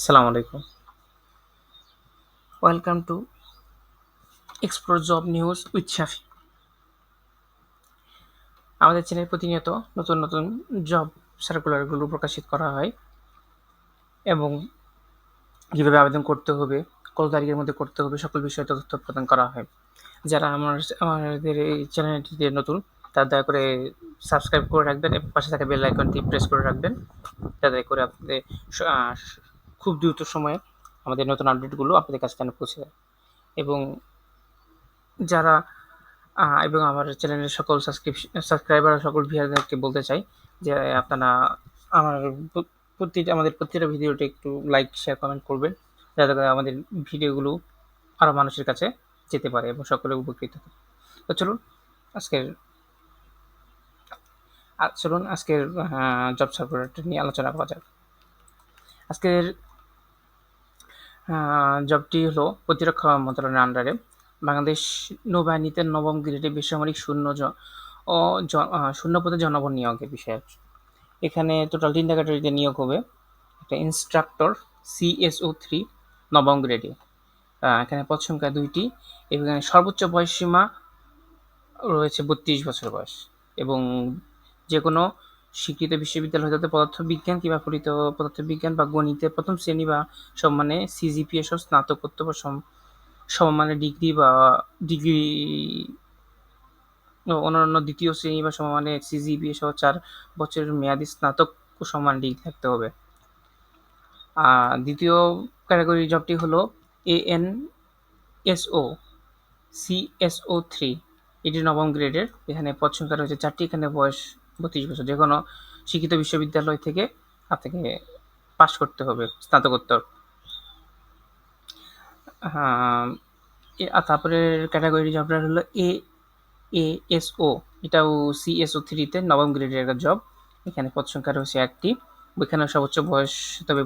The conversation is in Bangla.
আসসালামু আলাইকুম। Welcome to explore job news with Shafi আমাদের চ্যানেল প্রতিনিয়ত নতুন নতুন জব সার্কুলারগুলো প্রকাশিত করা হয় এবং কীভাবে আবেদন করতে হবে, কত তারিখের মধ্যে করতে হবে, সকল বিষয়ে তথ্য প্রদান করা হয়। যারা আমার, আমাদের এই চ্যানেলটিতে নতুন, তারা দয়া করে সাবস্ক্রাইব করে রাখবেন এবং পাশে থাকা বেল আইকনটি প্রেস করে রাখবেন। যাতে করে আপনাদের খুব দ্রুত সময়ে আমাদের নতুন আপডেটগুলো আপনাদের কাছে যেন পৌঁছে যায়। এবং যারা এবং আমার চ্যানেলের সকল সাবস্ক্রিপশন সাবস্ক্রাইবার সকল ভিউয়ারদেরকে বলতে চাই যে, আপনারা আমার প্র- প্রতিটা আমাদের প্রতিটা ভিডিওটি একটু লাইক শেয়ার কমেন্ট করবেন। যাতে করে আমাদের ভিডিওগুলো আরও মানুষের কাছে যেতে পারে এবং সকলে উপকৃত হবে তো চলুন, আজকের চলুন আজকের জব সার্কুলারটা নিয়ে আলোচনা করা যাক। আজকের জবটি হলো প্রতিরক্ষা মন্ত্রণালয়ের আন্ডারে বাংলাদেশ নৌবাহিনীতে নবম গ্রেডে বেসামরিক শূন্য ও শূন্য পদে জনবল নিয়োগের বিষয়। এখানে টোটাল তিনটা ক্যাটাগরিতে নিয়োগ হবে। একটা ইনস্ট্রাক্টর সিএসও থ্রি নবম গ্রেডে এখানে পদ সংখ্যা দুইটি এবং এখানে সর্বোচ্চ বয়স সীমা রয়েছে বত্রিশ বছর বয়স এবং যে কোনো স্বীকৃত বিশ্ববিদ্যালয় হতে পদার্থবিজ্ঞান কিংবা ফলিত পদার্থবিজ্ঞান বা গণিতে প্রথম শ্রেণি বা সম্মানে সিজিপিএ সহ স্নাতকোত্তর বা সম- সমমানের ডিগ্রি বা ডিগ্রি অন্যান্য দ্বিতীয় শ্রেণি বা সমমানের সিজিপিএ সহ চার বছরের মেয়াদি স্নাতক ও সমান ডিগ্রি থাকতে হবে। আর দ্বিতীয় ক্যাটাগরি জবটি হলো এএন এসও সিএসও থ্রি এটি নবম গ্রেডের এখানে পদ সংখ্যা রয়েছে চারটি। এখানে বয়স বত্রিশ বছর, যে কোনো শিক্ষিত বিশ্ববিদ্যালয় থেকে আপনাকে পাশ করতে হবে, স্নাতকোত্তর। তারপরে ক্যাটাগরি জবটার হলো এ এ এস ও এটাও সিএসও থ্রিতে নবম গ্রেডের একটা জব এখানে পদ সংখ্যা রয়েছে একটি। ওইখানে সর্বোচ্চ বয়স তবে